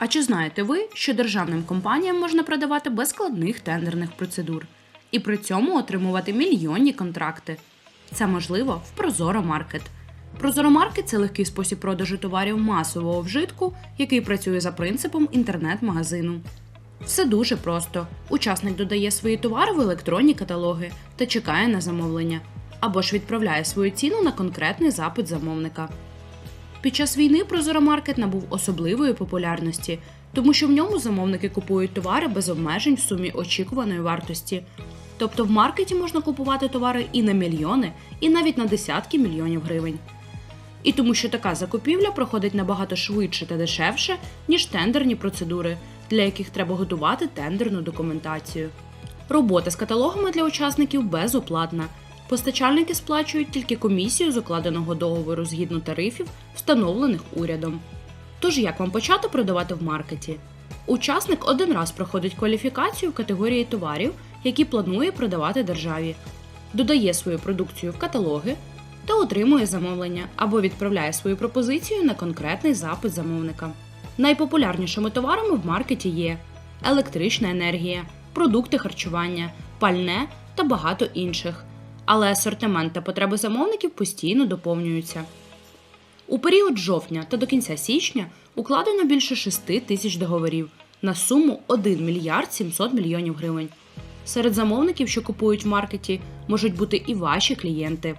А чи знаєте ви, що державним компаніям можна продавати без складних тендерних процедур і при цьому отримувати мільйонні контракти? Це можливо в Прозоро Маркет. Прозоро Маркет це легкий спосіб продажу товарів масового вжитку, який працює за принципом інтернет-магазину. Все дуже просто. Учасник додає свої товари в електронні каталоги та чекає на замовлення, або ж відправляє свою ціну на конкретний запит замовника. Під час війни Прозоромаркет набув особливої популярності, тому що в ньому замовники купують товари без обмежень в сумі очікуваної вартості. Тобто в маркеті можна купувати товари і на мільйони, і навіть на десятки мільйонів гривень. І тому, що така закупівля проходить набагато швидше та дешевше, ніж тендерні процедури, для яких треба готувати тендерну документацію. Робота з каталогами для учасників безоплатна. Постачальники сплачують тільки комісію з укладеного договору згідно тарифів, встановлених урядом. Тож як вам почати продавати в маркеті? Учасник один раз проходить кваліфікацію категорії товарів, які планує продавати державі, додає свою продукцію в каталоги та отримує замовлення або відправляє свою пропозицію на конкретний запит замовника. Найпопулярнішими товарами в маркеті є електрична енергія, продукти харчування, пальне та багато інших. Але асортимент та потреби замовників постійно доповнюються. У період жовтня та до кінця січня укладено більше 6 тисяч договорів на суму 1 мільярд 700 мільйонів гривень. Серед замовників, що купують в маркеті, можуть бути і ваші клієнти.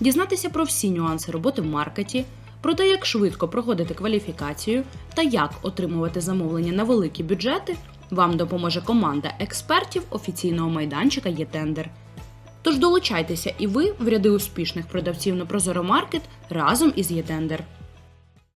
Дізнатися про всі нюанси роботи в маркеті, про те, як швидко проходити кваліфікацію та як отримувати замовлення на великі бюджети, вам допоможе команда експертів офіційного майданчика «Єтендер». Тож долучайтеся і ви в ряди успішних продавців на Прозоро Маркет разом із «Єтендер».